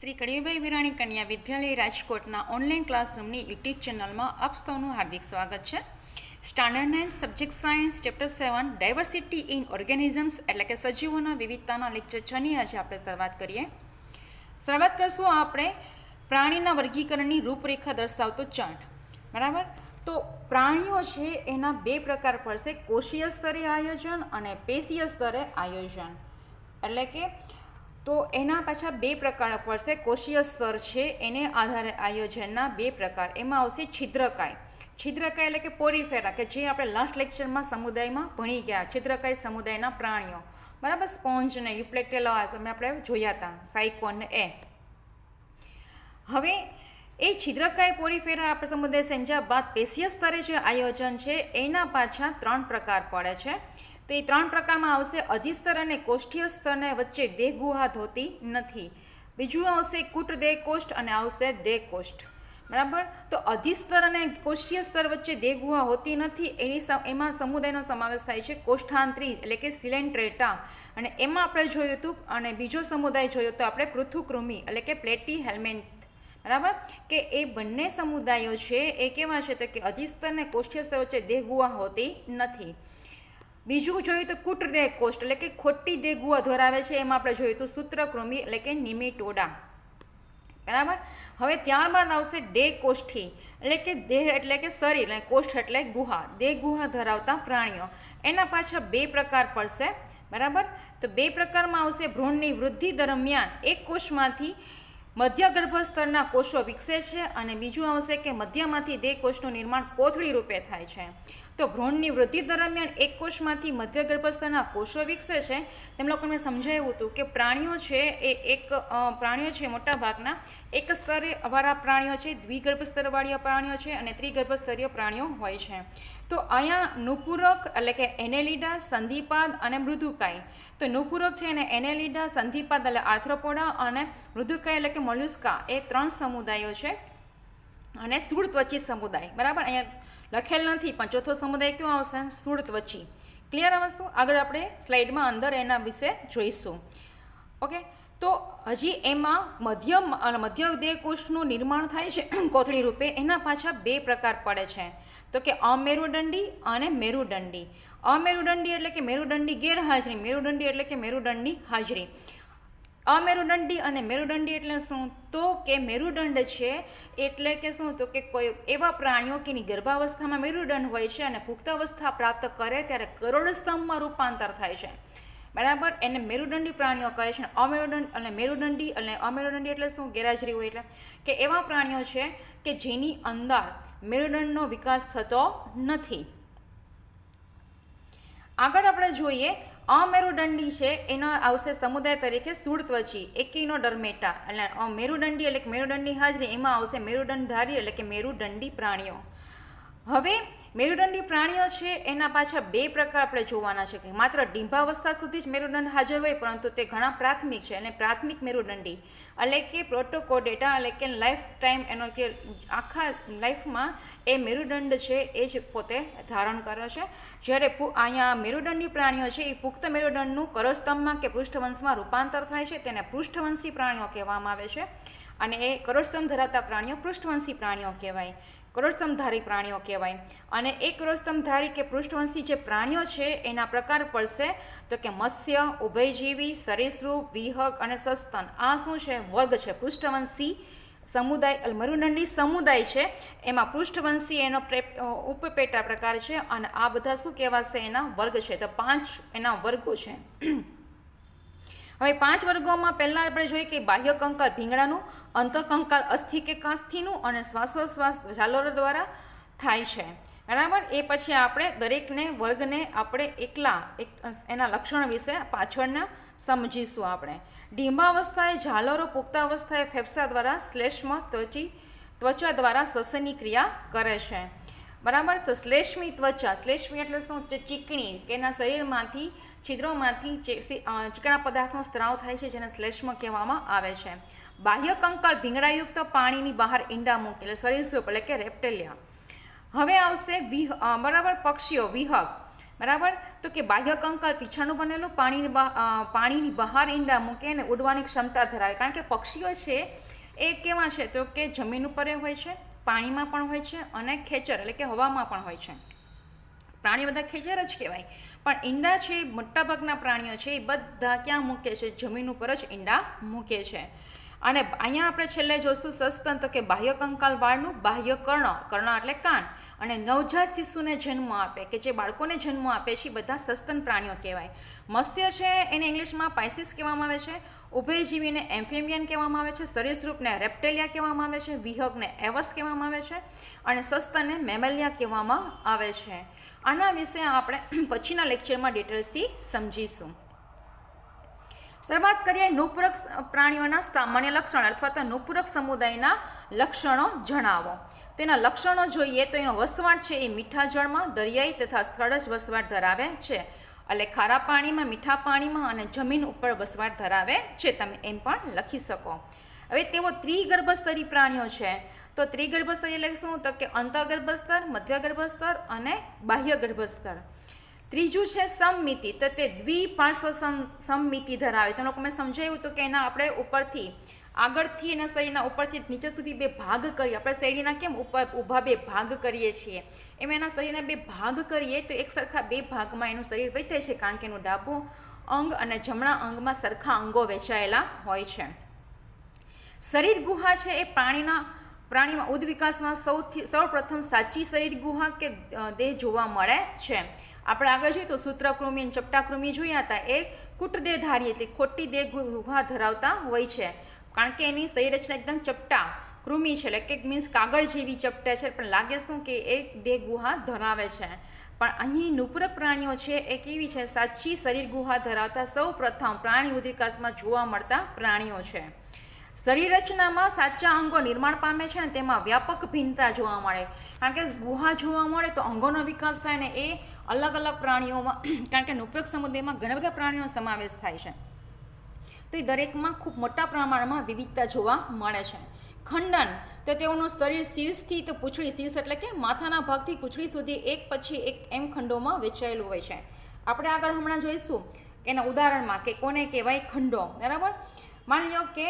શ્રી કડીભાઈ વિરાણી કન્યા વિદ્યાલય રાજકોટના online ક્લાસરૂમની YouTube ચેનલમાં આપ સૌનું હાર્દિક સ્વાગત છે. Standard nine subject science chapter seven diversity in organisms એટલે કે સજીવોના વિવિધતાના લેક્ચર છની આજે આપણે શરૂઆત કરીએ. શરૂઆત કરશું આપણે પ્રાણીના વર્ગીકરણની રૂપરેખા દર્શાવતો ચાર્ટ બરાબર? તો પ્રાણીઓ છે એના બે પ્રકાર પડશે કોષીય સ્તરે આયોજન અને પેશીય સ્તરે આયોજન. એટલે કે તો એના પાછા બે પ્રકાર પડશે. કોષીય સ્તર છે, એને આધારે આયોજનના બે પ્રકાર. એમાં આવશે છિદ્રકાય. છિદ્રકાય એટલે કે પોરીફેરા, કે જે આપણે લાસ્ટ લેક્ચરમાં સમુદાયમાં ભણી ગયા. છિદ્રકાય સમુદાયના પ્રાણીઓ. બરાબર? સ્પોન્જ ને યુપ્લેક્ટેલા તમે આપણે જોયા હતા સાયકોન ને એ. હવે, એ છિદ્રકાય પોરીફેરા આપણે સમુદાય સમજ્યા બાદ પેશીય સ્તરે જે આયોજન છે, એના પાછા ત્રણ પ્રકાર પડે છે. તો એ ત્રણ પ્રકારમાં આવશે. અધિસ્તર અને કોષ્ઠીય સ્તરને વચ્ચે દેહ ગુહા ધોતી નથી. બીજું આવશે કૂટ દેહ કોષ્ઠ અને આવશે દેહ કોષ્ઠ બરાબર? તો અધિસ્તર અને કોષ્ઠીય સ્તર વચ્ચે દેહ ગુહા હોતી નથી. એની એમાં સમુદાયનો સમાવેશ થાય છે કોષ્ઠાંતરી, એટલે કે સિલેન્ટ્રેટા. અને એમાં આપણે જોયું હતું, અને બીજો સમુદાય જોયો તો આપણે પૃથુકૃમિ એટલે કે પ્લેટી હેલ્મેન્ટ બરાબર? કે એ બંને સમુદાયો છે, એ કેવા છે તો કે અધિસ્તર અને કોષ્ઠીય સ્તર વચ્ચે દેહ ગુહા હોતી નથી. બીજું જોયું તો કુટદેહ કોષ્ઠ એટલે કે ખોટી દેગુઆ ધરાવે છે, એમાં આપણે જોયું તો સૂત્રકૃમિ એટલે કે નિમિટોડા. બરાબર? હવે ત્યારબાદ આવશે ડે કોષ્ઠી એટલે કે દેહ એટલે કે શરીર અને કોષ્ઠ એટલે ગુહા. દેહ ગુહા ધરાવતા પ્રાણીઓ. એના પાછા બે પ્રકાર પડશે. બરાબર? તો બે પ્રકારમાં આવશે ભ્રૂણની વૃદ્ધિ દરમિયાન એક કોષમાંથી મધ્ય ગર્ભસ્તરના કોષો વિકસે છે અને બીજું આવશે કે મધ્યમાંથી દેહ કોષનું નિર્માણ કોથળી રૂપે થાય છે. તો ભ્રૂણની વૃદ્ધિ દરમિયાન એક કોષમાંથી મધ્ય ગર્ભસ્તરના કોષો વિકસે છે. તેમ લોકોને સમજાવ્યું હતું કે પ્રાણીઓ છે એ એક પ્રાણીઓ છે મોટા ભાગના એક સ્તરે વાળા પ્રાણીઓ છે દ્વિગર્ભસ્તરવાળીઓ પ્રાણીઓ છે અને ત્રિગર્ભસ્તરીય પ્રાણીઓ હોય છે. તો અહીંયા નુપૂરક એટલે કે એનેલિડા, સંધિપાદ અને મૃદુકાય. તો નુપૂરક છે એને એનેલિડા, સંધિપાદ એટલે આર્થ્રોપોડા અને મૃદુકાય એટલે કે મોલ્યુસ્કા. એ ત્રણ સમુદાયો છે. અને સ્થૂળ ત્વચી સમુદાય. બરાબર? અહીંયા લખેલ નથી, પણ ચોથો સમુદાય કયો આવશે? સ્થૂળ ત્વચી ક્લિયર આ વસ્તુ આગળ આપણે સ્લાઇડમાં અંદર એના વિશે જોઈશું. ઓકે? તો હજી એમાં મધ્ય દેહ કોષનું નિર્માણ થાય છે, કોથળી રૂપે. એના પાછા બે પ્રકાર પડે છે. તો કે અમેરુદંડી અને મેરુદંડી. અમેરુદંડી એટલે કે મેરુદંડી ગેરહાજરી, મેરુદંડી એટલે કે મેરુદંડની હાજરી. અમેરુદંડી અને મેરુદંડી એટલે શું? તો કે મેરુદંડ છે, એટલે કે શું? તો કે કોઈ એવા પ્રાણીઓ કે એની ગર્ભાવસ્થામાં મેરુદંડ હોય છે અને પુખ્તાવસ્થા પ્રાપ્ત કરે ત્યારે કરોડસ્તંભમાં રૂપાંતર થાય છે. બરાબર? એને મેરુદંડી પ્રાણીઓ કહે છે. અમેરુદંડ અને મેરુદંડી અને અમેરુદંડી એટલે શું? ગેરહાજરી હોય એટલે કે એવા પ્રાણીઓ છે કે જેની અંદર મેરુદંડનો વિકાસ થતો નથી. આગળ આપણે જોઈએ, અમેરુદંડી છે, એનો આવશે સમુદાય તરીકે સ્થૂળત્વચી એકિનોડર્મેટા, એટલે અ મેરુદંડી એટલે કે મેરુદંડની હાજરી, એમાં આવશે મેરુદંડધારી એટલે કે મેરુદંડી પ્રાણીઓ. હવે, મેરુદંડી પ્રાણીઓ છે, એના પાછા બે પ્રકાર આપણે જોવાના છે કે માત્ર ડીંભાવસ્થા સુધી જ મેરુદંડ હાજર હોય, પરંતુ તે ઘણા પ્રાથમિક છે, અને પ્રાથમિક મેરુદંડી એટલે કે પ્રોટોકોડેટા એટલે કે લાઈફ ટાઈમ એનો જે આખા લાઈફમાં એ મેરુદંડ છે એ જ પોતે ધારણ કરે છે. જ્યારે અહીંયા મેરુદંડી પ્રાણીઓ છે, એ પુખ્ત મેરુદંડનું કરસ્તંભમાં કે પૃષ્ઠવંશમાં રૂપાંતર થાય છે, તેને પૃષ્ઠવંશી પ્રાણીઓ કહેવામાં આવે છે. અને એ કરોડસ્તંભ ધરાવતા પ્રાણીઓ પૃષ્ઠવંશી પ્રાણીઓ કહેવાય. કરોડસ્તંભધારી પ્રાણીઓ કહેવાય. અને એ કરોડસ્તંભધારી કે પૃષ્ઠવંશી જે પ્રાણીઓ છે, એના પ્રકાર પડશે તો કે મત્સ્ય, ઉભયજીવી, સરીસૃપ, વિહગ અને સસ્તન. આ શું છે? વર્ગ છે. પૃષ્ઠવંશી સમુદાય મરુદંડી સમુદાય છે. એમાં પૃષ્ઠવંશી એનો ઉપપેટા પ્રકાર છે અને આ બધા શું કહેવાશે? એના વર્ગ છે. તો પાંચ એના વર્ગો છે. હવે પાંચ વર્ગોમાં પહેલાં આપણે જોઈએ કે બાહ્ય કંકાલ ભીંગડાનું અંતઃકંકાલ અસ્થિ કે કાસ્થિનું અને શ્વાસોશ્વાસ ઝાલોર દ્વારા થાય છે. બરાબર? એ પછી આપણે દરેકને, વર્ગને આપણે એકલા, એક એના લક્ષણ વિશે પાછળના સમજીશું આપણે. ડીંબાવસ્થાએ ઝાલરો પુખ્તાવસ્થાએ ફેફસા દ્વારા શ્લેષ્મ ત્વચી, ત્વચા દ્વારા શ્વસનની ક્રિયા કરે છે. બરાબર? તો શ્લેષ્મી ત્વચા, શ્લેષ્મી એટલે શું? ચીકણી, કે એના શરીરમાંથી છિદ્રોમાંથી ચીકણા પદાર્થનો સ્ત્રાવ થાય છે, જેને શ્લેષ્મ કહેવામાં આવે છે. બાહ્ય કંકાલ ભીંગડાયુક્ત પાણીની બહાર ઈંડા મૂકે, એટલે સરીસૃપ એટલે કે રેપ્ટેલિયા. હવે આવશે વિહ બરાબર પક્ષીઓ, વિહગ. બરાબર? તો કે બાહ્ય કંકાલ પીછાનું બનેલું પાણીની પાણીની બહાર ઈંડા મૂકે અને ઉડવાની ક્ષમતા ધરાવે. કારણ કે પક્ષીઓ છે, એ કેવા છે? તો કે જમીન ઉપર હોય છે, પાણીમાં પણ હોય છે અને ખેચર, એટલે કે હવામાં પણ હોય છે. પ્રાણી બધા ખેચર જ કહેવાય. પણ ઈંડા છે મોટાભાગના પ્રાણીઓ છે, એ બધા ક્યાં મૂકે છે? જમીન ઉપર જ ઈંડા મૂકે છે. અને અહીંયા આપણે છેલ્લે જોશું સસ્તન તો કે બાહ્ય કંકાલ વાળનું બાહ્ય કર્ણ કર્ણ એટલે કાન. અને નવજાત શિશુને જન્મ આપે કે જે બાળકોને જન્મ આપે છે, એ બધા સસ્તન પ્રાણીઓ કહેવાય. મત્સ્ય છે એને ઇંગ્લિશમાં પાઇસિસ કહેવામાં આવે છે. ઉભયજીવીને એમ્ફેમિયન કહેવામાં આવે છે. સરીસૃપને રેપ્ટેલિયા કહેવામાં આવે છે. વિહગને એવસ કહેવામાં આવે છે. અને સસ્તનને મેમેલિયા કહેવામાં આવે છે. આના વિશે આપણે પછીના લેક્ચરમાં ડિટેલ્સથી સમજીશું. શરૂઆત કરીએ નુપૂરક પ્રાણીઓના સામાન્ય લક્ષણ અથવા તો નુપૂરક સમુદાયના લક્ષણો જણાવો. તેના લક્ષણો જોઈએ તો એનો વસવાટ છે એ મીઠા જળમાં દરિયાઈ તથા સ્થળ જ વસવાટ ધરાવે છે. એટલે ખારા પાણીમાં, મીઠા પાણીમાં અને જમીન ઉપર વસવાટ ધરાવે છે, તમે એમ પણ લખી શકો. હવે તેઓ ત્રિગર્ભસ્તરી પ્રાણીઓ છે. તો ત્રિગર્ભસ્તરી એટલે શું? તો કે અંતઃગર્ભસ્તર મધ્ય ગર્ભસ્તર અને બાહ્ય ગર્ભસ્તર ત્રીજું છે સમમિતિ તો તે દ્વિપાર્શ્વ સમ સમમિતિ ધરાવે. તો લોકો મેં સમજાવ્યું હતું કે એના આપણે ઉપરથી આગળથી એના શરીરના ઉપરથી નીચે સુધી બે ભાગ કરીએ. આપણે શરીરના કેમ ઉપર ઊભા બે ભાગ કરીએ છીએ? એમ એના શરીરના બે ભાગ કરીએ તો એક સરખા બે ભાગમાં એનું શરીર વેચાય છે કારણ કે એનું ડાબું અંગ અને જમણા અંગમાં સરખા અંગો વેચાયેલા હોય છે. શરીર ગુહા છે એ પ્રાણીના, પ્રાણીમાં ઉદ્વિકાસમાં સૌથી, સૌપ્રથમ સાચી શરીર ગુહા કે દેહ જોવા મળે છે. આપણે આગળ જોઈએ તો સૂત્રકૃમિ અને ચપટાકૃમિ જોયા હતા. એ કુટદેહધારી એટલે ખોટી દેહ ગુહા ધરાવતા હોય છે. કારણ કે એની શરીર રચના એકદમ ચપટા, કૃમિ છે. એટલે કે મીન્સ કાગળ જેવી ચપટા છે, પણ લાગે શું કે એ દેહ ગુહા ધરાવે છે. પણ અહીં નુપુરક પ્રાણીઓ છે, એ કેવી છે? સાચી શરીર ગુહા ધરાવતા સૌ પ્રથમ પ્રાણી ઉદ્વિકાસમાં જોવા મળતા પ્રાણીઓ છે. શરીર રચનામાં સાચા અંગો નિર્માણ પામે છે ને તેમાં વ્યાપક ભિન્નતા જોવા મળે. કારણ કે ગુહા જોવા મળે તો અંગોનો વિકાસ થાય ને એ અલગ અલગ પ્રાણીઓમાં, કારણ કે નુપુરક સમુદાયમાં ઘણા બધા પ્રાણીઓનો સમાવેશ થાય છે. તો એ દરેકમાં ખૂબ મોટા પ્રમાણમાં વિવિધતા જોવા મળે છે. ખંડન, તો તેઓનું શરીર શીર્ષથી તો પૂંછડી શીર્ષ એટલે કે માથાના ભાગથી પૂંછડી સુધી એક પછી એક એમ ખંડોમાં વેચાયેલું હોય છે. આપણે આગળ હમણાં જોઈશું એના ઉદાહરણમાં કે કોને કહેવાય ખંડો, બરાબર? માની લો કે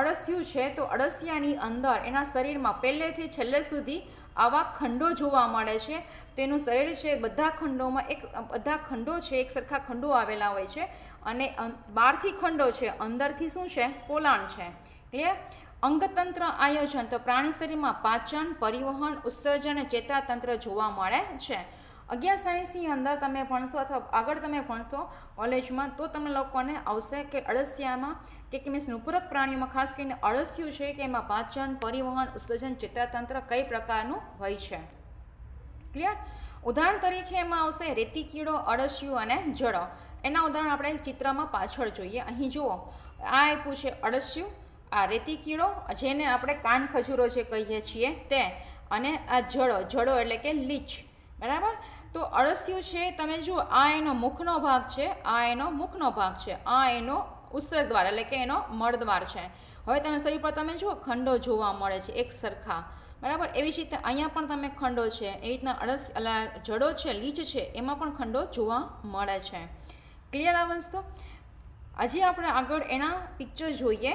અળસિયું છે તો અળસિયાની અંદર એના શરીરમાં પહેલેથી છેલ્લે સુધી આવા ખંડો જોવા મળે છે. તેનું શરીર છે, બધા ખંડોમાં એક, બધા ખંડો છે, એક સરખા ખંડો આવેલા હોય છે. અને બહારથી ખંડો છે, અંદરથી શું છે, પોલાણ છે. ક્લિયર અંગતંત્ર આયોજન તો પ્રાણી શરીરમાં પાચન, પરિવહન, ઉત્સર્જન ચેતાતંત્ર જોવા મળે છે. અગિયાર સાયન્સની અંદર તમે ભણશો અથવા આગળ તમે ભણશો કોલેજમાં, તો તમને લોકોને આવશે કે અળસિયામાં કે મીન્સ નુપૂરક પ્રાણીઓમાં, ખાસ કરીને અળસિયું છે કે એમાં પાચન, પરિવહન, ઉત્સર્જન, ચેતાતંત્ર કઈ પ્રકારનું હોય છે? ક્લિયર ઉદાહરણ તરીકે એમાં આવશે રેતી કીડો, અળસિયું અને જળો એના ઉદાહરણ આપણે ચિત્રમાં પાછળ જોઈએ. અહીં જુઓ, આ આપ્યું છે અળસિયું, આ રેતી કીડો જેને આપણે કાન ખજૂરો જે કહીએ છીએ તે, અને આ જળો જળો એટલે કે લીચ. બરાબર? તો અળસિયું છે, તમે જુઓ, આ એનો મુખનો ભાગ છે, આ એનો મુખનો ભાગ છે, આ એનો ઉત્સર્ગ દ્વાર એટલે કે એનો મળદ્વાર છે. હવે તમે શરીર પર તમે જુઓ, ખંડો જોવા મળે છે, એક સરખા. બરાબર? એવી જ રીતે અહીંયા પણ તમે ખંડો છે, એવી રીતના અળસ એટલે જડો છે, લીચ છે, એમાં પણ ખંડો જોવા મળે છે. ક્લિયર આ વસ્તુ? હજી આપણે આગળ એના પિક્ચર જોઈએ.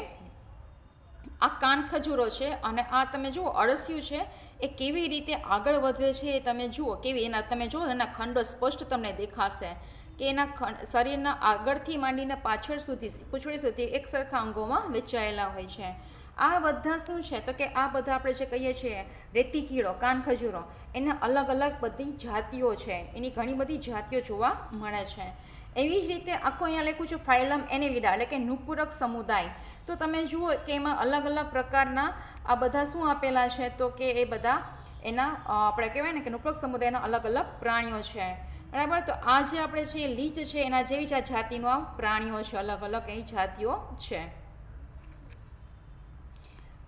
આ કાન ખજૂરો છે અને આ તમે જુઓ, અળસિયું છે એ કેવી રીતે આગળ વધે છે એ તમે જુઓ. કેવી એના, તમે જુઓ એના ખંડો સ્પષ્ટ તમને દેખાશે કે એના ખંડ, શરીરના આગળથી માંડીને પાછળ સુધી, પૂંછડી સુધી એક સરખા અંગોમાં વેચાયેલા હોય છે. આ બધા શું છે? તો કે આ બધા આપણે જે કહીએ છીએ રેતી કીડો, કાન ખજૂરો, એના અલગ અલગ બધી જાતિઓ છે. એની ઘણી બધી જાતિઓ જોવા મળે છે. એવી જ રીતે આખો અહીંયા લખ્યું છે ફાઇલમ એનેલિડા એટલે કે નુપૂરક સમુદાય. તો તમે જુઓ કે એમાં અલગ અલગ પ્રકારના આ બધા શું આપેલા છે? તો કે એ બધા એના આપણે કહેવાય ને કે નુપૂરક સમુદાયના અલગ અલગ પ્રાણીઓ છે. બરાબર? તો આ જે આપણે છે લીચ છે, એના જેવી જ આ જાતિનો આ પ્રાણીઓ છે, અલગ અલગ એ જાતિઓ છે.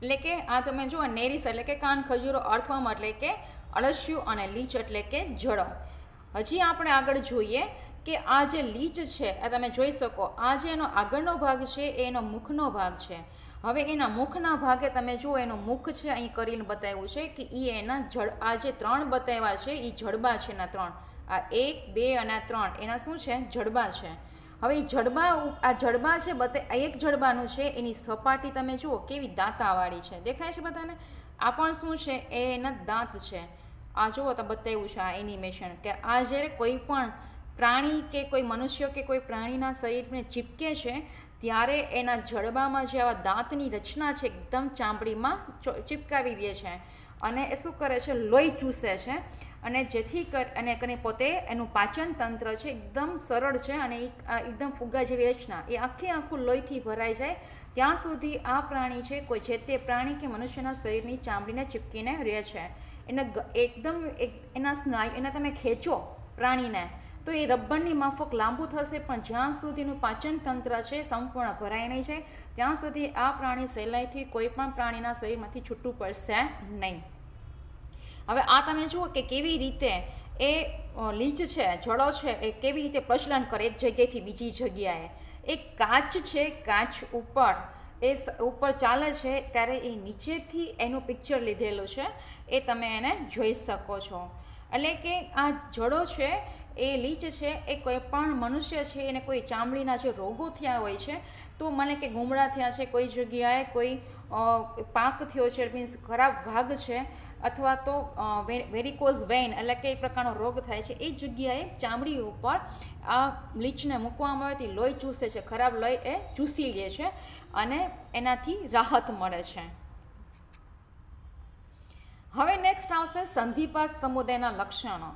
એટલે કે આ તમે જુઓ, નેરીસ એટલે કે કાન ખજૂરો, અર્થવમ એટલે કે અળસિયું અને લીચ એટલે કે જળો હજી આપણે આગળ જોઈએ કે આ જે લીચ છે આ તમે જોઈ શકો. આ જે એનો આગળનો ભાગ છે, એ એનો મુખનો ભાગ છે. હવે એના મુખના ભાગે તમે જુઓ, એનું મુખ છે, અહીં કરીને બતાવ્યું છે કે એ એના જળ, આ જે ત્રણ બતાવ્યા છે એ જડબા છે એના ત્રણ. આ એક, બે અને આ ત્રણ. એના શું છે? જડબા છે. હવે એ જડબા આ જડબા છે બતે એક જડબાનું છે, એની સપાટી તમે જુઓ, કેવી દાંતાવાળી છે. દેખાય છે બધાને? આ પણ શું છે? એ એના દાંત છે. આ જુઓ તો બતાવ્યું છે આ એનિમેશન કે આ જ્યારે કોઈ પણ પ્રાણી કે કોઈ મનુષ્ય કે કોઈ પ્રાણીના શરીરને ચીપકે છે, ત્યારે એના જડબામાં જે આવા દાંતની રચના છે, એકદમ ચામડીમાં ચીપકાવી દે છે. અને એ શું કરે છે? લોહી ચૂસે છે. અને જેથી કર, અને કરીને પોતે એનું પાચન તંત્ર છે, એકદમ સરળ છે અને એકદમ ફુગ્ગા જેવી રચના. એ આખે આખું લોહીથી ભરાઈ જાય. ત્યાં સુધી આ પ્રાણી છે, કોઈ જે તે પ્રાણી કે મનુષ્યના શરીરની ચામડીને ચીપકીને રહે છે. એને એકદમ એક, એના સ્નાયુ, એને તમે ખેંચો પ્રાણીને તો એ રબરની માફક લાંબુ થશે, પણ જ્યાં સુધીનું પાચન તંત્ર છે, સંપૂર્ણ ભરાય નહીં છે ત્યાં સુધી આ પ્રાણી સહેલાઈથી કોઈ પણ પ્રાણીના શરીરમાંથી છૂટું પડશે નહીં. હવે આ તમે જુઓ કે કેવી રીતે એ લીંચ છે, જડો છે, એ કેવી રીતે પ્રચલન કરે એક જગ્યાએથી બીજી જગ્યાએ. એ કાચ છે, કાચ ઉપર. એ ઉપર ચાલે છે, ત્યારે એ નીચેથી એનું પિક્ચર લીધેલું છે. એ તમે એને જોઈ શકો છો. એટલે કે આ જડો છે એ લીચ છે, એ કોઈ પણ મનુષ્ય છે, એને કોઈ ચામડીના જે રોગો થયા હોય છે, તો મને કે ગુમડા થયા છે, કોઈ જગ્યાએ કોઈ પાક થયો છે મીન્સ ખરાબ ભાગ છે, અથવા તો વેરિકોઝ વેઇન એટલે કે એ પ્રકારનો રોગ થાય છે, એ જગ્યાએ ચામડી ઉપર આ લીચને મૂકવામાં આવે, તે લોહી ચૂસે છે, ખરાબ લોહી એ ચૂસી લે છે, અને એનાથી રાહત મળે છે. હવે નેક્સ્ટ આવશે સંધિપાત સમુદાયના લક્ષણો.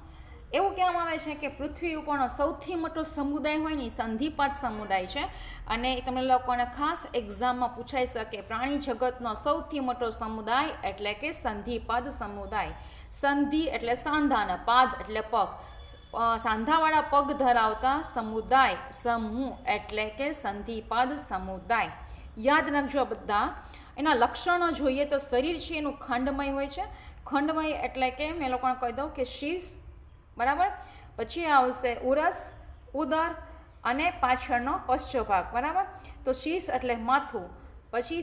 એવું કહેવામાં આવે છે કે પૃથ્વી ઉપરનો સૌથી મોટો સમુદાય હોય ને સંધિપાત સમુદાય છે. અને તમને લોકોને ખાસ એક્ઝામમાં પૂછાઈ શકે. પ્રાણી જગતનો સૌથી મોટો સમુદાય એટલે કે સંધિપાદ સમુદાય. સંધિ એટલે સાંધા અને પાદ એટલે પગ. સાંધાવાળા પગ ધરાવતા સમુદાય સમૂહ એટલે કે સંધિપાદ સમુદાય. યાદ રાખજો બધા. એના લક્ષણો જોઈએ તો શરીર છે એનું ખંડમય હોય છે. ખંડમય એટલે કે મેં લોકોને કહી દઉં કે શીર્ષ બરાબર? પછી આવશે ઉરસ, ઉદર અને પાછળનો પશ્ચ ભાગ બરાબર? તો શીશ એટલે માથું. પછી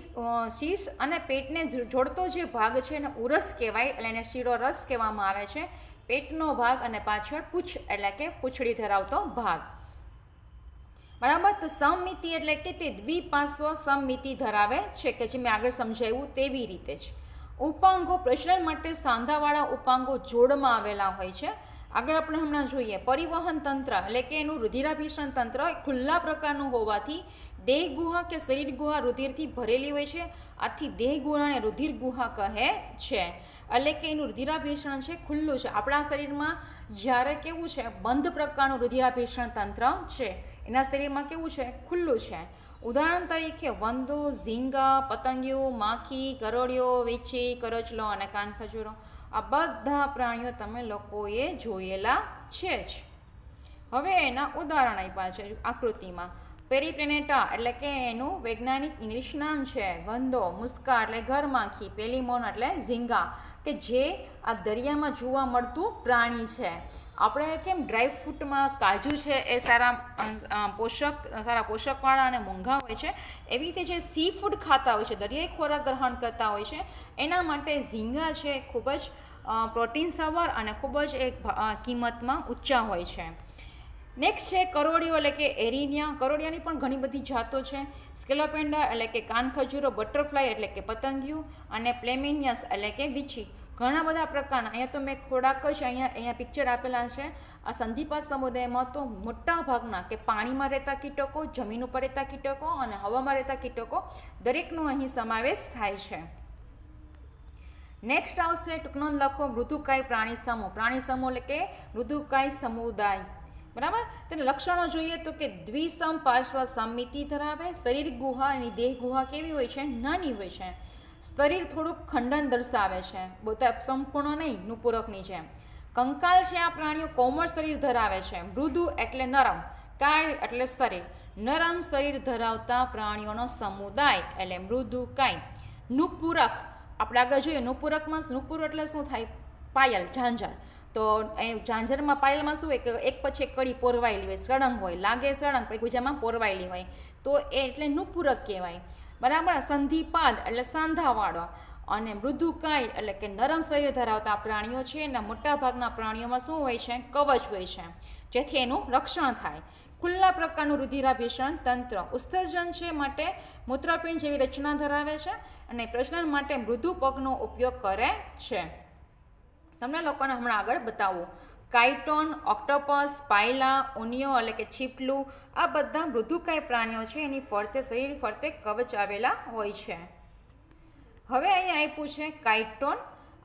શીશ અને પેટને જોડતો જે ભાગ છે એને ઉરસ કહેવાય, એટલે એને શિરોરસ કહેવામાં આવે છે. પેટનો ભાગ અને પાછળ પૂછ, એટલે કે પૂંછડી ધરાવતો ભાગ. બરાબર? તો સમમિતિ એટલે કે તે દ્વિપાર્શ્વ સમમિતિ ધરાવે છે, કે જે મેં આગળ સમજાવ્યું તેવી રીતે જ. ઉપાંગો, પ્રજનન માટે સાંધાવાળા ઉપાંગો જોડમાં આવેલા હોય છે. આગળ આપણે હમણાં જોઈએ. પરિવહન તંત્ર, એટલે કે એનું રુધિરાભિસરણ તંત્ર ખુલ્લા પ્રકારનું હોવાથી દેહ ગુહા કે શરીર ગુહા રુધિરથી ભરેલી હોય છે. આથી દેહ ગુહાને રુધિર ગુહા કહે છે. એટલે કે એનું રુધિરાભિસરણ છે, ખુલ્લું છે. આપણા શરીરમાં જ્યારે કેવું છે, બંધ પ્રકારનું રુધિરાભિસરણ તંત્ર છે. એના શરીરમાં કેવું છે, ખુલ્લું છે. ઉદાહરણ તરીકે વંદો, ઝીંગા, પતંગિયું, માખી કરોડિયો વેચી કરચલો અને કાનખજૂરો. આ બધા પ્રાણીઓ તમે લોકોએ જોયેલા છે જ. હવે એના ઉદાહરણ આપ્યા છે આકૃતિમાં. પેરીપ્લેનેટા એટલે કે એનું વૈજ્ઞાનિક ઇંગ્લિશ નામ છે. વંદો, મુસ્કા એટલે ઘરમાખી પેલીમોન એટલે ઝીંગા, કે જે આ દરિયામાં જોવા મળતું પ્રાણી છે. આપણે કેમ ડ્રાય ફ્રૂટમાં કાજુ છે એ સારા પોષક, સારા પોષકવાળા અને મોંઘા હોય છે. એવી રીતે જે સી ફૂડ ખાતા હોય છે, દરિયાઈ ખોરાક ગ્રહણ કરતા હોય છે, એના માટે ઝીંગા છે, ખૂબ જ પ્રોટીન સવાર અને ખૂબ જ એક કિંમતમાં ઊંચા હોય છે. નેક્સ્ટ છે કરોડિયો એટલે કે એરિનિયા. કરોડિયાની પણ ઘણી બધી જાતો છે. સ્કેલોપેન્ડા એટલે કે કાનખજૂરો બટરફ્લાય એટલે કે પતંગિયું અને પ્લેમિનિયસ એટલે કે વીછી. ઘણા બધા પ્રકારના, અહીંયા તો મેં ખોરાક જ અહીંયા અહીંયા પિક્ચર આપેલા છે. આ સંધિપાત સમુદાયમાં તો મોટા ભાગના કે પાણીમાં રહેતા કીટકો, જમીન ઉપર રહેતા કીટકો અને હવામાં રહેતા કીટકો દરેકનો અહીં સમાવેશ થાય છે. નેક્સ્ટ આવશે ટૂંકનો લખો મૃદુકાય પ્રાણી સમૂહ. પ્રાણી સમૂહ એટલે કે મૃદુકાય સમુદાય. બરાબર? તેને લક્ષણો જોઈએ તો કે દ્વિસમ પાર્શ્વ સમિતિ ધરાવે, શરીર ગુહા અને દેહ ગુહા કેવી હોય છે? નાની હોય છે. શરીર થોડુંક ખંડન દર્શાવે છે. બધા સંપૂર્ણ નહીં, નુપૂરકની જેમ. કંકાલ છે આ પ્રાણીઓ કોમળ શરીર ધરાવે છે. મૃદુ એટલે નરમ કાય એટલે શરીર. નરમ શરીર ધરાવતા પ્રાણીઓનો સમુદાય એટલે મૃદુ કાય નુપૂરક, આપણે આગળ જોઈએ, નુપૂરકમાં નુપુર એટલે શું થાય? પાયલ, ઝાંઝર. તો એ ઝાંઝરમાં પાયલમાં શું હોય? કે એક પછી એક કડી પોરવાયેલી હોય, સળંગ હોય, લાગે સળંગ પણ બીજામાં પોરવાયેલી હોય. તો એ એટલે નુપૂરક કહેવાય. બરાબર? સંધિપાદ એટલે સાંધાવાળો. અને મૃદુકાય એટલે કે નરમ શરીર ધરાવતા પ્રાણીઓ છે એના મોટાભાગના પ્રાણીઓમાં શું હોય છે? કવચ હોય છે. જેથી એનું રક્ષણ થાય. ખુલ્લા પ્રકારનું રુધિરાભિસરણ તંત્ર ઉત્સર્જન છે માટે મૂત્રપિંડ જેવી રચના ધરાવે છે અને પ્રજનન માટે મૃદુ પગનો ઉપયોગ કરે છે. તમને લોકોને હમણાં આગળ બતાવું. કાઇટોન, ઓક્ટોપસ પાયલા ઓનિયો એટલે કે છીપલું આ બધા મૃદુકાય પ્રાણીઓ છે. એની ફરતે શરીર ફરતે કવચ આવેલા હોય છે. હવે અહીં આપ્યું છે કાઇટોન,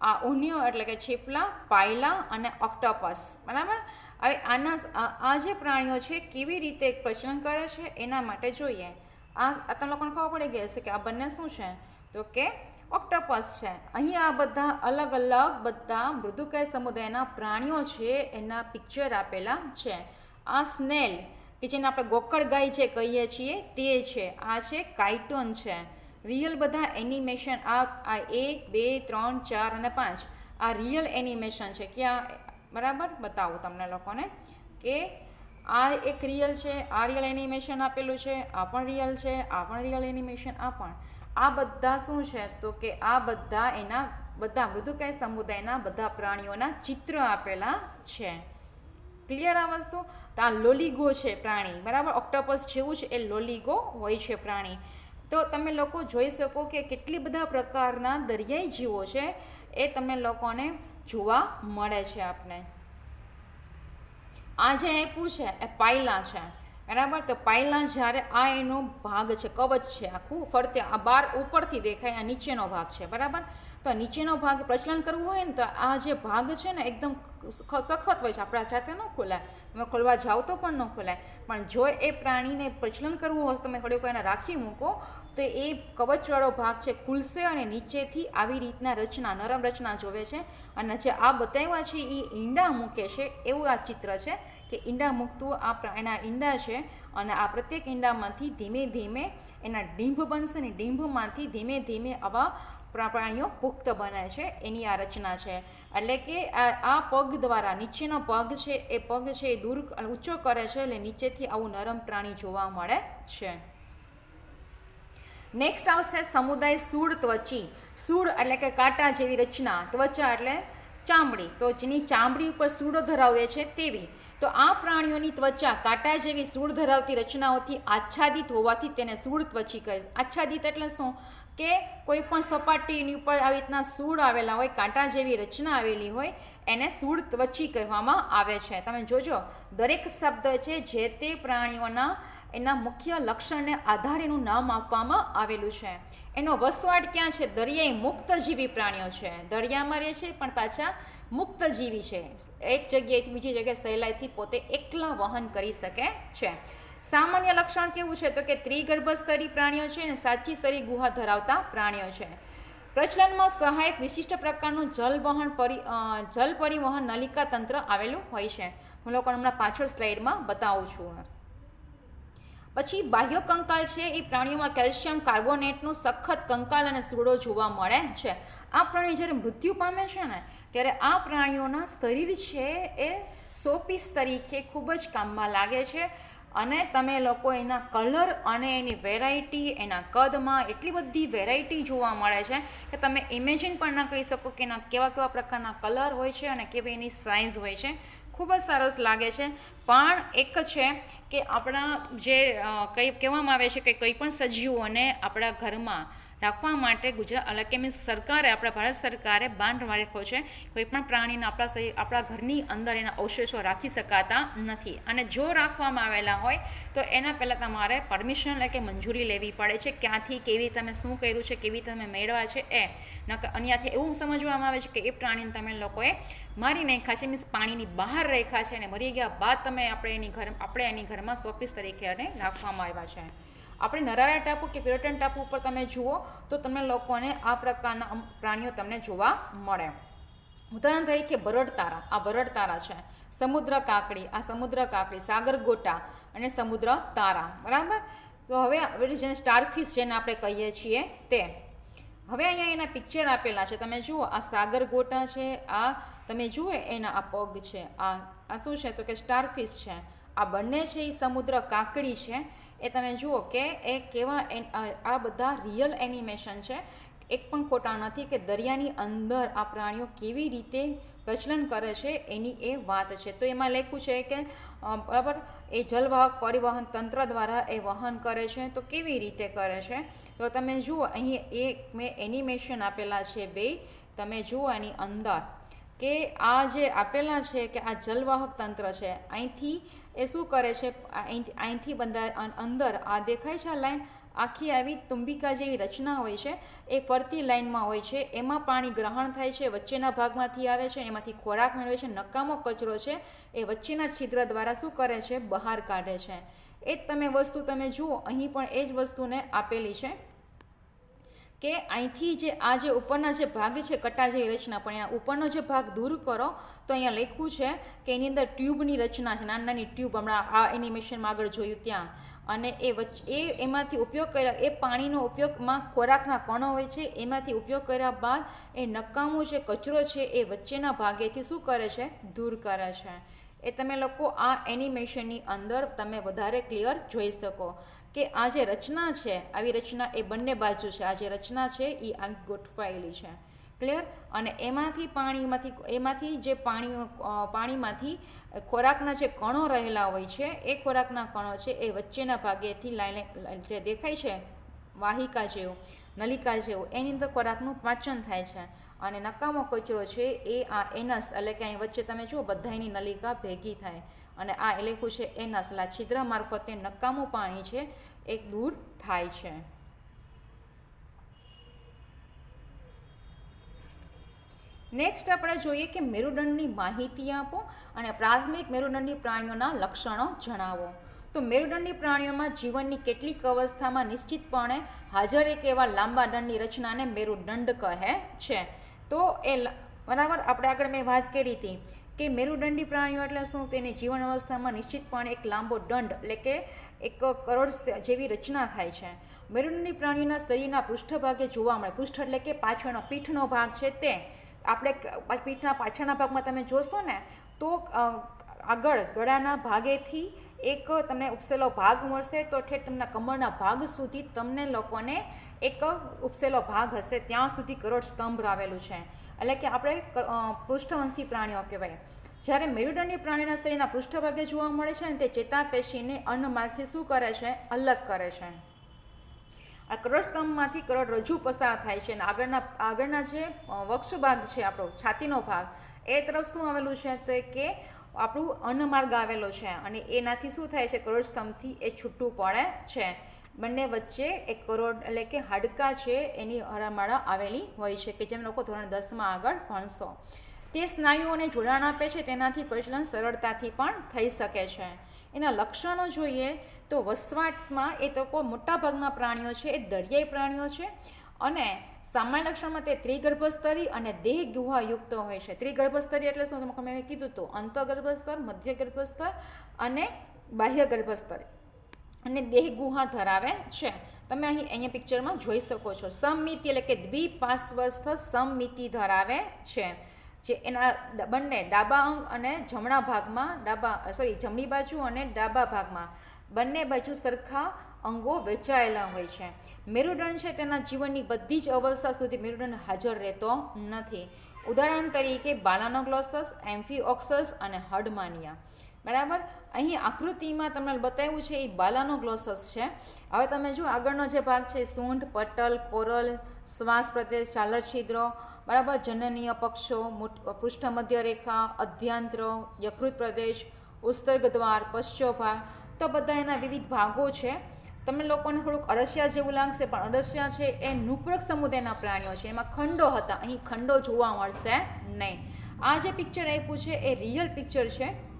આ ઓનિયો એટલે કે છીપલા પાયલા અને ઓક્ટોપસ. બરાબર? હવે આના, આ જે પ્રાણીઓ છે, કેવી રીતે પ્રજનન કરે છે, એના માટે જોઈએ. આ આ તમને લોકોને ખબર પડી ગઈ હશે કે આ બંને શું છે? તો કે ઓક્ટોપસ છે. અહીં આ બધા અલગ અલગ બધા મૃદુકાય સમુદાયના પ્રાણીઓ છે, એના પિક્ચર આપેલા છે. આ સ્નેલ કે જેને આપણે ગોકળ ગાય જે કહીએ છીએ, તે છે. આ છે કાઇટોન છે. રિયલ બધા એનિમેશન આ આ એક, બે, ત્રણ, ચાર અને પાંચ. આ રિયલ એનિમેશન છે. ક્યાં બરાબર? બતાવું તમને લોકોને. કે આ એક રિયલ છે, આ રિયલ એનિમેશન આપેલું છે, આ પણ રિયલ છે, આ પણ રિયલ એનિમેશન આ પણ. આ બધા શું છે? તો કે આ બધા એના બધા મૃદુકાય સમુદાયના બધા પ્રાણીઓના ચિત્ર આપેલા છે. ક્લિયર આ વસ્તુ? તો આ લોલીગો છે પ્રાણી. બરાબર? ઓક્ટોપસ જેવું છે એ લોલીગો હોય છે પ્રાણી. તો તમે લોકો જોઈ શકો કે કેટલી બધા પ્રકારના દરિયાઈ જીવો છે એ તમને લોકોને જોવા મળે છે આપને. આ જે એપું છે, એ પાયલા છે. બરાબર? તો પાયલા જ્યારે આ એનો ભાગ છે, કવચ છે આખું, ફરતે આ બાર ઉપરથી દેખાય, આ નીચેનો ભાગ છે, બરાબર? તો નીચેનો ભાગ પ્રચલન કરવું હોય ને, તો આ જે ભાગ છે ને, એકદમ સખત હોય છે. આપણા જાતે ન ખોલાય. તમે ખોલવા જાઓ તો પણ ન ખોલાય. પણ જો એ પ્રાણીને પ્રચલન કરવું હોય, તમે થોડીક એને રાખી મૂકો, તો એ કવચવાળો ભાગ છે, ખુલશે અને નીચેથી આવી રીતના રચના, નરમ રચના જોવે છે. અને જે આ બતાવ્યા છે એ ઈંડા મૂકે છે, એવું આ ચિત્ર છે. કે ઈંડા મૂકતું આ એના ઈંડા છે અને આ પ્રત્યેક ઈંડામાંથી ધીમે ધીમે એના ડીંભ બનશે ને ડીંભમાંથી ધીમે ધીમે આવા પ્રા- પ્રાણીઓ પુખ્ત બને છે, એની આ રચના છે. એટલે કે આ પગ દ્વારા, નીચેનો પગ છે, એ પગ છે એ દૂર ઊંચો કરે છે એટલે નીચેથી આવું નરમ પ્રાણી જોવા મળે છે. નેક્સ્ટ આવશે સમુદાય સૂળ ત્વચી. સૂળ એટલે કે કાંટા જેવી રચના. ત્વચા એટલે ચામડી. તો જેની ચામડી ઉપર સૂળો ધરાવે છે તેવી. તો આ પ્રાણીઓની ત્વચા કાંટા જેવી સૂળ ધરાવતી રચનાઓથી આચ્છાદિત હોવાથી તેને સૂળ ત્વચી કહે આચ્છાદિત એટલે શું? કે કોઈ પણ સપાટીની ઉપર આવી રીતના સૂળ આવેલા હોય, કાંટા જેવી રચના આવેલી હોય, એને સૂળ ત્વચી કહેવામાં આવે છે. તમે જોજો, દરેક શબ્દ છે જે તે પ્રાણીઓના એના મુખ્ય લક્ષણને આધારે એનું નામ આપવામાં આવેલું છે. એનો વસવાટ ક્યાં છે? દરિયાઈ મુક્તજીવી પ્રાણીઓ છે. દરિયામાં રહે છે, પણ પાછા મુક્તજીવી છે. એક જગ્યાએથી બીજી જગ્યાએ સહેલાઈથી પોતે એકલા વહન કરી શકે છે. સામાન્ય લક્ષણ કેવું છે? તો કે ત્રિગર્ભસ્તરી પ્રાણીઓ છે અને સાચી સ્તરી ગુહા ધરાવતા પ્રાણીઓ છે. પ્રચલનમાં સહાયક વિશિષ્ટ પ્રકારનું જલવહન પરી જલ પરિવહન નલિકા તંત્ર આવેલું હોય છે. હું લોકોને હમણાં પાછળ સ્લાઇડમાં બતાવું છું. પછી બાહ્ય કંકાલ છે, એ પ્રાણીઓમાં કેલ્શિયમ કાર્બોનેટનું સખત કંકાલ અને સૂડો જોવા મળે છે. આ પ્રાણી જ્યારે મૃત્યુ પામે છે ને ત્યારે આ પ્રાણીઓના શરીર છે એ શોપીસ તરીકે ખૂબ જ કામમાં લાગે છે. અને તમે લોકો એના કલર અને એની વેરાયટી એના કદમાં એટલી બધી વેરાયટી જોવા મળે છે કે તમે ઇમેજિન પણ ના કહી શકો કે એના કેવા કેવા પ્રકારના કલર હોય છે અને કેવી એની સાઇઝ હોય છે. ખૂબ જ સરસ લાગે છે. પણ એક છે કે આપણા જે કંઈ કહેવામાં આવે છે કે કંઈ પણ સજીવોને આપણા ઘરમાં રાખવા માટે ગુજરાત એટલે કે મીન્સ સરકારે, આપણા ભારત સરકારે બાંધ રાખ્યો છે. કોઈ પણ પ્રાણીને આપણા શરીર, આપણા ઘરની અંદર એના અવશેષો રાખી શકાતા નથી. અને જો રાખવામાં આવેલા હોય, તો એના પહેલાં તમારે પરમિશન એટલે કે મંજૂરી લેવી પડે છે. ક્યાંથી, કેવી તમે શું કર્યું છે, કેવી તમે મેળવા છે એ. નકર અહીંયાથી એવું સમજવામાં આવે છે કે એ પ્રાણીને તમે લોકોએ મારી નાખ્યા છે, મીન્સ પાણીની બહાર રાખ્યા છે અને મરી ગયા બાદ તમે આપણે એની ઘર, આપણે એની ઘરમાં સોપીસ તરીકે એને રાખવામાં આવ્યા છે. આપણે નરારા ટાપુ કે પિરોટન ટાપુ ઉપર તમે જુઓ, તો તમને લોકોને આ પ્રકારના પ્રાણીઓ તમને જોવા મળે. ઉદાહરણ તરીકે બરડ તારા આ બરડ તારા છે. સમુદ્ર કાકડી, આ સમુદ્ર કાકડી, સાગર ગોટા અને સમુદ્ર તારા. બરાબર? તો હવે જેને સ્ટારફિશ જેને આપણે કહીએ છીએ તે. હવે અહીંયા એના પિક્ચર આપેલા છે. તમે જુઓ, આ સાગર ગોટા છે, આ તમે જુઓ એના આ પગ છે, આ આ શું છે તો કે સ્ટારફિશ છે. આ બંને છે એ સમુદ્ર કાકડી છે. એ તમે જુઓ કે એ કેવા આ બધા રિયલ એનિમેશન છે. એક પણ ખોટા નથી કે દરિયાની અંદર આ પ્રાણીઓ કેવી રીતે પ્રચલન કરે છે એની એ વાત છે. તો એમાં લખ્યું છે કે બરાબર? એ જલવાહક પરિવહન તંત્ર દ્વારા એ વહન કરે છે. તો કેવી રીતે કરે છે? તો તમે જુઓ, અહીં એક મેં એનિમેશન આપેલા છે બે. તમે જુઓ એની અંદર કે આ જે આપેલા છે કે આ જલવાહક તંત્ર છે, અહીંથી એ શું કરે છે? અહીંથી બંધા અંદર આ દેખાય છે આ લાઈન? આખી આવી તુંબિકા જેવી રચના હોય છે. એ ફરતી લાઈનમાં હોય છે. એમાં પાણી ગ્રહણ થાય છે, વચ્ચેના ભાગમાંથી આવે છે, એમાંથી ખોરાક મેળવે છે, નકામો કચરો છે. એ વચ્ચેના છિદ્ર દ્વારા શું કરે છે? બહાર કાઢે છે. એ જ તમે વસ્તુ તમે જુઓ, અહીં પણ એ જ વસ્તુને આપેલી છે. કે અહીંથી જે આ જે ઉપરના જે ભાગ છે કટા જેવી રચના, પણ એના ઉપરનો જે ભાગ દૂર કરો, તો અહીંયા લખ્યું છે કે એની અંદર ટ્યુબની રચના છે, નાની નાની ટ્યુબ, હમણાં આ એનિમેશનમાં આગળ જોયું ત્યાં. અને એ વચ્ચે એ એમાંથી ઉપયોગ કર્યા, એ પાણીનો ઉપયોગમાં ખોરાકના કણો હોય છે, એમાંથી ઉપયોગ કર્યા બાદ એ નકામો જે કચરો છે, એ વચ્ચેના ભાગેથી શું કરે છે? દૂર કરે છે. એ તમે લોકો આ એનિમેશનની અંદર તમે વધારે ક્લિયર જોઈ શકો. કે આ જે રચના છે, આવી રચના એ બંને બાજુ છે. આ જે રચના છે એ આવી ગોઠવાયેલી છે. ક્લિયર અને એમાંથી પાણીમાંથી, એમાંથી જે પાણી પાણીમાંથી ખોરાકના જે કણો રહેલા હોય છે, એ ખોરાકના કણો છે, એ વચ્ચેના ભાગેથી લાઈને જે દેખાય છે, વાહિકા જેવું, નલિકા જેવું, એની અંદર ખોરાકનું પાચન થાય છે. અને નકામો કચરો છે, એ આ એનસ, એટલે કે અહીં વચ્ચે તમે જુઓ, બધાયની નલિકા ભેગી થાય. અને આ એ લખ્યું છે એ નસલા છિદ્ર મારફતે નકામું પાણી છે એ દૂર થાય છે. નેક્સ્ટ આપણે જોઈએ કે મેરુદંડની માહિતી આપો અને પ્રાથમિક મેરુદંડી પ્રાણીઓના લક્ષણો જણાવો. તો મેરુદંડી પ્રાણીઓમાં જીવનની કેટલીક અવસ્થામાં નિશ્ચિતપણે હાજર એક એવા લાંબા દંડની રચનાને મેરુદંડ કહે છે. તો એ બરાબર? આપણે આગળ મેં વાત કરી હતી. કે મેરુદંડી પ્રાણીઓ એટલે શું? તેની જીવન અવસ્થામાં નિશ્ચિતપણે એક લાંબો દંડ એટલે કે એક કરોડ જેવી રચના થાય છે. મેરુદંડી પ્રાણીઓના શરીરના પૃષ્ઠભાગે જોવા મળે. પૃષ્ઠ એટલે કે પાછળનો પીઠનો ભાગ છે તે. આપણે પીઠના પાછળના ભાગમાં તમે જોશો ને, તો આગળ ગળાના ભાગેથી એક તમને ઉપસેલો ભાગ મળશે, તો ઠેઠ તમને કમરના ભાગ સુધી તમને લોકોને એક ઉપસેલો ભાગ હશે. ત્યાં સુધી કરોડ સ્તંભ આવેલું છે. એટલે કે આપણે પૃષ્ઠવંશી પ્રાણીઓ કહેવાય. જ્યારે મેરુદંડી પ્રાણીના શરીરના પૃષ્ઠભાગે જોવા મળે છે ને તે ચેતાપેશીને અન્નમાર્ગથી શું કરે છે? અલગ કરે છે. આ કરોડસ્તંભમાંથી કરોડરજ્જુ પસાર થાય છે અને આગળના આગળના જે વક્ષભાગ છે આપણો, છાતીનો ભાગ, એ તરફ શું આવેલું છે? તો એ કે આપણું અન્નમાર્ગ આવેલો છે અને એનાથી શું થાય છે? કરોડસ્તંભથી એ છૂટું પડે છે. બંને વચ્ચે એક કરોડ એટલે કે હાડકા છે એની હરામાળા આવેલી હોય છે, કે જેમ લોકો ધોરણ દસમાં આગળ ભણશો. તે સ્નાયુઓને જોડાણ આપે છે, તેનાથી પ્રજનન સરળતાથી પણ થઈ શકે છે. એના લક્ષણો જોઈએ તો વસવાટમાં એ લોકો મોટાભાગના પ્રાણીઓ છે, એ દરિયાઈ પ્રાણીઓ છે અને સામાન્ય લક્ષણમાં તે ત્રિગર્ભસ્તરી અને દેહ ગુહાયુક્ત હોય છે. ત્રિગર્ભસ્તરી એટલે શું? તમને મેં કીધું તો અંતગર્ભસ્તર મધ્ય ગર્ભસ્તર અને બાહ્ય ગર્ભસ્તર અને દેહ ગુહા ધરાવે છે. તમે અહીં, અહીંયા પિક્ચરમાં જોઈ શકો છો. સમમિતિ એટલે કે દ્વિપાર્શ્વસ્થ સમમિતિ ધરાવે છે. જે એના બંને ડાબા અંગ અને જમણા ભાગમાં ડાબા સોરી જમણી બાજુ અને ડાબા ભાગમાં. બંને બાજુ સરખા અંગો વેચાયેલા હોય છે. મેરુદંડ છે તેના જીવનની બધી જ અવસ્થા સુધી મેરુદંડ હાજર રહેતો નથી. ઉદાહરણ તરીકે બાલાનોગ્લોસસ, એમ્ફીઓક્સસ અને હડમાનિયા. બરાબર? અહીં આકૃતિમાં તમને બતાવ્યું છે એ બાલાનો ગ્લોસસ છે. હવે તમે જુઓ, આગળનો જે ભાગ છે, સૂંઢ, પટલ, કોરલ, શ્વાસ પ્રદેશ ચાલર છિદ્રો, બરાબર? જનનીય પક્ષો પૃષ્ઠ મધ્ય રેખા અધ્યાંત્ર યકૃત પ્રદેશ, ઉત્સર્ગ દ્વાર પશ્ચો ભાગ તો બધા એના વિવિધ ભાગો છે. તમને લોકોને થોડુંક અળસિયા જેવું લાગશે, પણ અળસિયા છે એ નુપરક સમુદાયના પ્રાણીઓ છે. એમાં ખંડો હતા. અહીં ખંડો જોવા મળશે નહીં. આ જે પિક્ચર આપ્યું છે એ રિયલ પિક્ચર છે.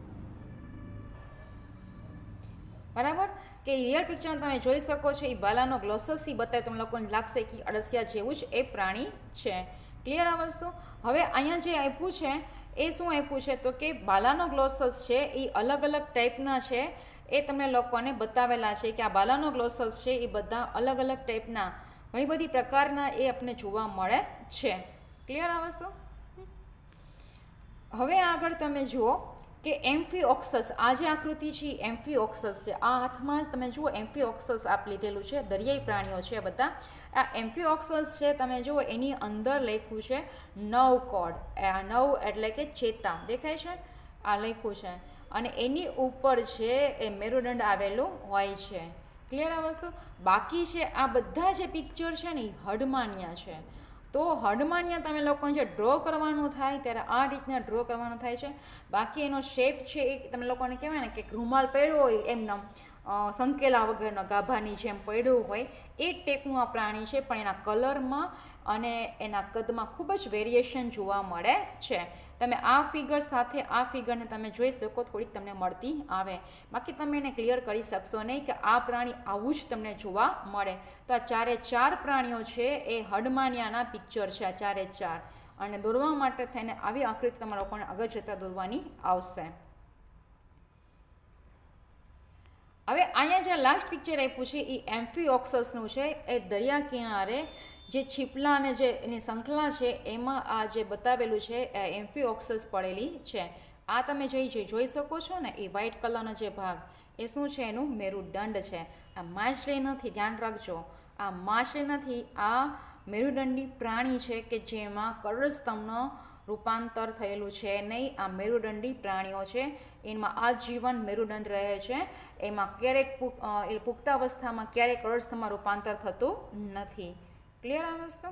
બરાબર? કે રિયલ પિક્ચર તમે જોઈ શકો છો. એ બાલાનો ગ્લોસસથી બતાવે તમને લોકોને લાગશે કે અળસિયા જેવું જ એ પ્રાણી છે. ક્લિયર આ વસ્તુ? હવે અહીંયા જે આપ્યું છે, એ શું આપ્યું છે? તો કે બાલાનો ગ્લોસસ છે એ અલગ અલગ ટાઈપના છે. એ તમને લોકોને બતાવેલા છે કે આ બાલાનો ગ્લોસસ છે, એ બધા અલગ અલગ ટાઈપના ઘણી બધી પ્રકારના એ આપણને જોવા મળે છે. ક્લિયર આ વસ્તુ હવે આગળ તમે જુઓ કે એમ્ફી ઓક્સસ આ જે આકૃતિ છે એ એમ્ફી ઓક્સસ છે. આ હાથમાં તમે જુઓ એમ્ફી ઓક્સસ આપ લીધેલું છે, દરિયાઈ પ્રાણીઓ છે બધા. આ એમ્ફી ઓક્સસ છે, તમે જુઓ, એની અંદર લખ્યું છે નવ કોડ. નવ એટલે કે ચેતા. દેખાય છે? આ લખ્યું છે. અને એની ઉપર છે એ મેરુદંડ આવેલું હોય છે. ક્લિયર આ વસ્તુ? બાકી છે આ બધા જે પિક્ચર છે ને એ હડમાન્યા છે. તો હડમાન્યા તમે લોકોને જે ડ્રો કરવાનું થાય ત્યારે આ રીતના ડ્રો કરવાનું થાય છે. બાકી એનો શેપ છે એ તમે લોકોને કહેવાય ને કે રૂમાલ પડ્યો હોય એમનામ સંકેલા વગરનો ગાભાની જેમ પડ્યું હોય એ ટેપનું આ પ્રાણી છે. પણ એના કલરમાં અને એના કદમાં ખૂબ જ વેરિએશન જોવા મળે છે. તમે આ ફિગર સાથે આ ફિગરને તમે જોઈ શકો, થોડીક તમને મળતી આવે. બાકી તમે એને ક્લિયર કરી શકશો નહીં કે આ પ્રાણી આવું જ તમને જોવા મળે. તો આ ચારે ચાર પ્રાણીઓ છે એ હડમાનિયાના પિક્ચર છે આ ચારે ચાર. અને દોરવા માટે થઈને આવી આકૃતિ તમારા લોકોને આગળ જતાં દોરવાની આવશે. હવે અહીંયા જે લાસ્ટ પિક્ચર આપ્યું છે, એ એમ્ફી ઓક્સસનું છે. એ દરિયા કિનારે જે છીપલા અને જે એની શૃંખલા છે, એમાં આ જે બતાવેલું છે એમ્ફી ઓક્સસ પડેલી છે. આ તમે જઈ જોઈ શકો છો ને, એ વ્હાઇટ કલરનો જે ભાગ, એ શું છે? એનું મેરુદંડ છે. આ માછલી નથી ધ્યાન રાખજો. આ માછલી નથી આ મેરુદંડી પ્રાણી છે કે જેમાં કરસ્તંભનો રૂપાંતર થયેલું છે, નહીં, આ મેરુદંડી પ્રાણીઓ છે. એમાં આજીવન મેરુદંડ રહે છે. એમાં ક્યારેક એ પુખ્તાવસ્થામાં ક્યારેક કરસ્તંભમાં રૂપાંતર થતું નથી. ક્લિયર આ વસ્તુ